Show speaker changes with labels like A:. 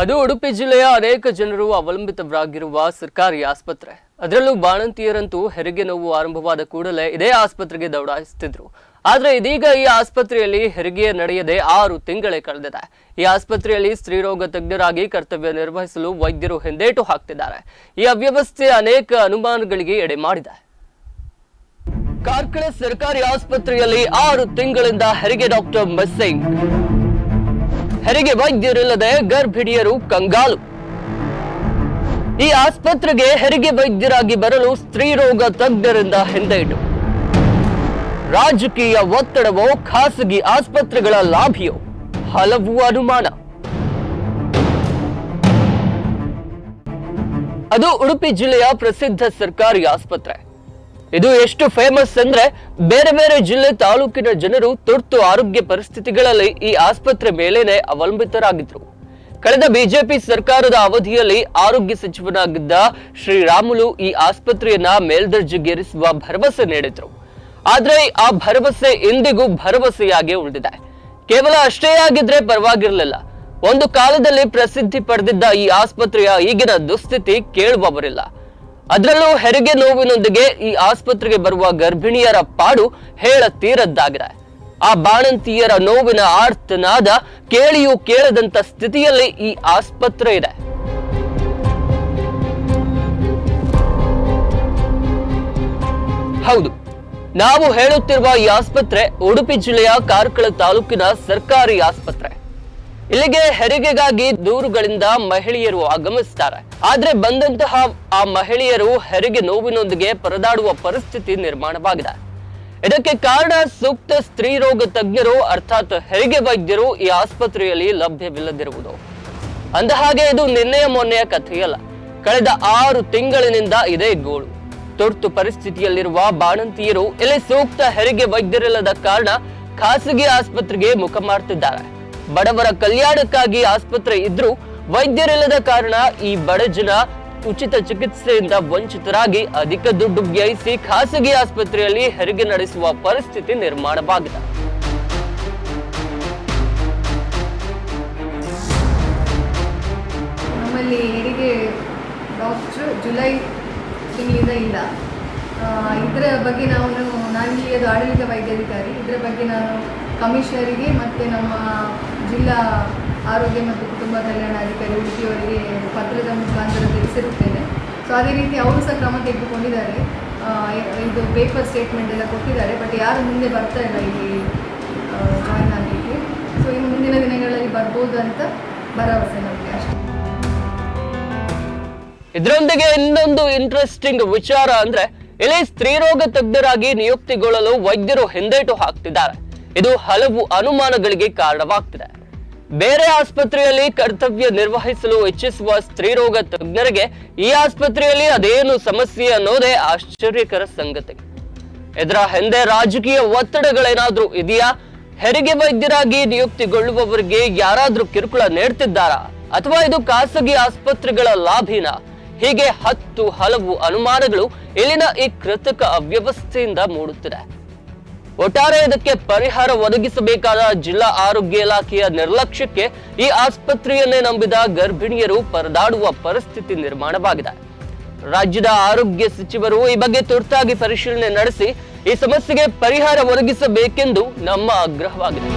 A: ಅದು ಉಡುಪಿ ಜಿಲ್ಲೆಯ ಅನೇಕ ಜನರು ಅವಲಂಬಿತರಾಗಿರುವ ಸರ್ಕಾರಿ ಆಸ್ಪತ್ರೆ. ಅದರಲ್ಲೂ ಬಾಣಂತಿಯರಂತೂ ಹೆರಿಗೆ ನೋವು ಆರಂಭವಾದ ಕೂಡಲೇ ಇದೇ ಆಸ್ಪತ್ರೆಗೆ ದೌಡಾಯಿಸುತ್ತಿದ್ರು. ಆದ್ರೆ ಇದೀಗ ಈ ಆಸ್ಪತ್ರೆಯಲ್ಲಿ ಹೆರಿಗೆ ನಡೆಯದೆ ಆರು ತಿಂಗಳೇ ಕಳೆದಿದೆ. ಈ ಆಸ್ಪತ್ರೆಯಲ್ಲಿ ಸ್ತ್ರೀರೋಗ ತಜ್ಞರಾಗಿ ಕರ್ತವ್ಯ ನಿರ್ವಹಿಸಲು ವೈದ್ಯರು ಹಿಂದೇಟು ಹಾಕ್ತಿದ್ದಾರೆ. ಈ ಅವ್ಯವಸ್ಥೆ ಅನೇಕ ಅನುಮಾನಗಳಿಗೆ ಎಡೆ ಮಾಡಿದೆ. ಕಾರ್ಕಳ ಸರ್ಕಾರಿ ಆಸ್ಪತ್ರೆಯಲ್ಲಿ ಆರು ತಿಂಗಳಿಂದ ಹೆರಿಗೆ ಡಾಕ್ಟರ್ ಮಿಸ್ಸಿಂಗ್ ಹೆರಿಗೆ ವೈದ್ಯರಿಲ್ಲದೆ ಗರ್ಭಿಣಿಯರು ಕಂಗಾಲು. ಈ ಆಸ್ಪತ್ರೆಗೆ ಹೆರಿಗೆ ವೈದ್ಯರಾಗಿ ಬರಲು ಸ್ತ್ರೀರೋಗ ತಜ್ಞರಿಂದ ಹಿಂದೇಟು. ರಾಜಕೀಯ ಒತ್ತಡವೋ ಖಾಸಗಿ ಆಸ್ಪತ್ರೆಗಳ ಲಾಭಿಯೋ? ಹಲವು ಅನುಮಾನ. ಅದು ಉಡುಪಿ ಜಿಲ್ಲೆಯ ಪ್ರಸಿದ್ಧ ಸರ್ಕಾರಿ ಆಸ್ಪತ್ರೆ. ಇದು ಎಷ್ಟು ಫೇಮಸ್ ಅಂದ್ರೆ ಬೇರೆ ಬೇರೆ ಜಿಲ್ಲೆ ತಾಲೂಕಿನ ಜನರು ತುರ್ತು ಆರೋಗ್ಯ ಪರಿಸ್ಥಿತಿಗಳಲ್ಲಿ ಈ ಆಸ್ಪತ್ರೆ ಮೇಲೇನೆ ಅವಲಂಬಿತರಾಗಿದ್ರು. ಕಳೆದ ಬಿಜೆಪಿ ಸರ್ಕಾರದ ಅವಧಿಯಲ್ಲಿ ಆರೋಗ್ಯ ಸಚಿವನಾಗಿದ್ದ ಶ್ರೀರಾಮುಲು ಈ ಆಸ್ಪತ್ರೆಯನ್ನ ಮೇಲ್ದರ್ಜೆಗೇರಿಸುವ ಭರವಸೆ ನೀಡಿದ್ರು. ಆದ್ರೆ ಆ ಭರವಸೆ ಇಂದಿಗೂ ಭರವಸೆಯಾಗಿ ಉಳಿದಿದೆ. ಕೇವಲ ಅಷ್ಟೇ ಆಗಿದ್ರೆ ಪರವಾಗಿರಲಿಲ್ಲ. ಒಂದು ಕಾಲದಲ್ಲಿ ಪ್ರಸಿದ್ಧಿ ಪಡೆದಿದ್ದ ಈ ಆಸ್ಪತ್ರೆಯ ಈಗಿನ ದುಸ್ಥಿತಿ ಕೇಳುವವರಿಲ್ಲ. ಅದರಲ್ಲೂ ಹೆರಿಗೆ ನೋವಿನೊಂದಿಗೆ ಈ ಆಸ್ಪತ್ರೆಗೆ ಬರುವ ಗರ್ಭಿಣಿಯರ ಪಾಡು ಹೇಳ ತೀರದ್ದಾಗಿದೆ ಆ ಬಾಣಂತಿಯರ ನೋವಿನ ಆರ್ತನಾದ ಕೇಳಿಯೂ ಕೇಳದಂತ ಸ್ಥಿತಿಯಲ್ಲಿ ಈ ಆಸ್ಪತ್ರೆ ಇದೆ. ಹೌದು, ನಾವು ಹೇಳುತ್ತಿರುವ ಈ ಆಸ್ಪತ್ರೆ ಉಡುಪಿ ಜಿಲ್ಲೆಯ ಕಾರ್ಕಳ ತಾಲೂಕಿನ ಸರ್ಕಾರಿ ಆಸ್ಪತ್ರೆ. ಇಲ್ಲಿಗೆ ಹೆರಿಗೆಗಾಗಿ ದೂರುಗಳಿಂದ ಮಹಿಳೆಯರು ಆಗಮಿಸ್ತಾರೆ. ಆದ್ರೆ ಬಂದಂತಹ ಆ ಮಹಿಳೆಯರು ಹೆರಿಗೆ ನೋವಿನೊಂದಿಗೆ ಪರದಾಡುವ ಪರಿಸ್ಥಿತಿ ನಿರ್ಮಾಣವಾಗಿದೆ. ಇದಕ್ಕೆ ಕಾರಣ ಸೂಕ್ತ ಸ್ತ್ರೀ ರೋಗ ತಜ್ಞರು, ಅರ್ಥಾತ್ ಹೆರಿಗೆ ವೈದ್ಯರು ಈ ಆಸ್ಪತ್ರೆಯಲ್ಲಿ ಲಭ್ಯವಿಲ್ಲದಿರುವುದು. ಅಂದಹಾಗೆ ಇದು ನಿನ್ನೆಯ ಮೊನ್ನೆಯ ಕಥೆಯಲ್ಲ. ಕಳೆದ ಆರು ತಿಂಗಳಿನಿಂದ ಇದೇ ಗೋಳು. ತುರ್ತು ಪರಿಸ್ಥಿತಿಯಲ್ಲಿರುವ ಬಾಣಂತಿಯರು ಇಲ್ಲಿ ಸೂಕ್ತ ಹೆರಿಗೆ ವೈದ್ಯರಿಲ್ಲದ ಕಾರಣ ಖಾಸಗಿ ಆಸ್ಪತ್ರೆಗೆ ಮುಖ ಮಾಡ್ತಿದ್ದಾರೆ ಬಡವರ ಕಲ್ಯಾಣಕ್ಕಾಗಿ ಆಸ್ಪತ್ರೆ ಇದ್ರೂ ವೈದ್ಯರಿಲ್ಲದ ಕಾರಣ ಈ ಬಡ ಜನ ಉಚಿತ ಚಿಕಿತ್ಸೆಯಿಂದ ವಂಚಿತರಾಗಿ ಅಧಿಕ ದುಡ್ಡು ವ್ಯಯಿಸಿ ಖಾಸಗಿ ಆಸ್ಪತ್ರೆಯಲ್ಲಿ ಹೆರಿಗೆ ನಡೆಸುವ ಪರಿಸ್ಥಿತಿ ನಿರ್ಮಾಣವಾಗಿದೆ.
B: ನಮ್ಮಲ್ಲಿ ಹೆರಿಗೆ ಡಾಕ್ಟ್ರು ಜುಲೈ ತಿಂಗಳಿಂದ ಇಲ್ಲ. ಇದರ ಬಗ್ಗೆ ನಾವು ನಾನು ಅದು ಆಡಳಿತ ವೈದ್ಯಾಧಿಕಾರಿ. ಇದರ ಬಗ್ಗೆ ನಾನು ಕಮಿಷನರಿಗೆ ಮತ್ತು ನಮ್ಮ ಜಿಲ್ಲಾ ಆರೋಗ್ಯ ಮತ್ತು ಕುಟುಂಬ ಕಲ್ಯಾಣಾಧಿಕಾರಿ ಉಡುಪಿಯವರಿಗೆ ಪತ್ರದ ಮುಖಾಂತರ ತಿಳಿಸಿರುತ್ತೇನೆ. ಸೊ ಅದೇ ರೀತಿ ಅವರು ಸಹ ಕ್ರಮ ತೆಗೆದುಕೊಂಡಿದ್ದಾರೆ. ಇದು ಪೇಪರ್ ಸ್ಟೇಟ್ಮೆಂಟ್ ಎಲ್ಲ ಕೊಟ್ಟಿದ್ದಾರೆ ಬಟ್ ಯಾರು ಮುಂದೆ ಬರ್ತಾ ಇಲ್ಲ ಇಲ್ಲಿ ಜಾಯಿನ್ ಆಗಲಿಕ್ಕೆ. ಸೊ ಇನ್ನು ಮುಂದಿನ ದಿನಗಳಲ್ಲಿ ಬರ್ಬೋದು ಅಂತ ಭರವಸೆ ನಮಗೆ ಅಷ್ಟೇ.
A: ಇದರೊಂದಿಗೆ ಇನ್ನೊಂದು ಇಂಟ್ರೆಸ್ಟಿಂಗ್ ವಿಚಾರ ಅಂದ್ರೆ, ಇಲ್ಲಿ ಸ್ತ್ರೀರೋಗ ತಜ್ಞರಾಗಿ ನಿಯುಕ್ತಿಗೊಳ್ಳಲು ವೈದ್ಯರು ಹಿಂದೇಟು ಹಾಕ್ತಿದ್ದಾರೆ. ಇದು ಹಲವು ಅನುಮಾನಗಳಿಗೆ ಕಾರಣವಾಗ್ತಿದೆ. ಬೇರೆ ಆಸ್ಪತ್ರೆಯಲ್ಲಿ ಕರ್ತವ್ಯ ನಿರ್ವಹಿಸಲು ಇಚ್ಛಿಸುವ ಸ್ತ್ರೀರೋಗ ತಜ್ಞರಿಗೆ ಈ ಆಸ್ಪತ್ರೆಯಲ್ಲಿ ಅದೇನು ಸಮಸ್ಯೆ ಅನ್ನೋದೇ ಆಶ್ಚರ್ಯಕರ ಸಂಗತಿ. ಇದರ ಹಿಂದೆ ರಾಜಕೀಯ ಒತ್ತಡಗಳೇನಾದ್ರೂ ಇದೆಯಾ? ಹೆರಿಗೆ ವೈದ್ಯರಾಗಿ ನಿಯುಕ್ತಿಗೊಳ್ಳುವವರಿಗೆ ಯಾರಾದ್ರೂ ಕಿರುಕುಳ ನೀಡ್ತಿದ್ದಾರಾ? ಅಥವಾ ಇದು ಖಾಸಗಿ ಆಸ್ಪತ್ರೆಗಳ ಲಾಭಿನ? ಹೀಗೆ ಹತ್ತು ಹಲವು ಅನುಮಾನಗಳು ಇಲ್ಲಿನ ಈ ಕೃತಕ ಅವ್ಯವಸ್ಥೆಯಿಂದ ಮೂಡುತ್ತಿದೆ. ಒಟ್ಟಾರೆ ಇದಕ್ಕೆ ಪರಿಹಾರ ಒದಗಿಸಬೇಕಾದ ಜಿಲ್ಲಾ ಆರೋಗ್ಯ ಇಲಾಖೆಯ ನಿರ್ಲಕ್ಷ್ಯಕ್ಕೆ ಈ ಆಸ್ಪತ್ರೆಯನ್ನೇ ನಂಬಿದ ಗರ್ಭಿಣಿಯರು ಪರದಾಡುವ ಪರಿಸ್ಥಿತಿ ನಿರ್ಮಾಣವಾಗಿದೆ. ರಾಜ್ಯದ ಆರೋಗ್ಯ ಸಚಿವರು ಈ ಬಗ್ಗೆ ತುರ್ತಾಗಿ ಪರಿಶೀಲನೆ ನಡೆಸಿ ಈ ಸಮಸ್ಯೆಗೆ ಪರಿಹಾರ ಒದಗಿಸಬೇಕೆಂದು ನಮ್ಮ ಆಗ್ರಹವಾಗಿದೆ.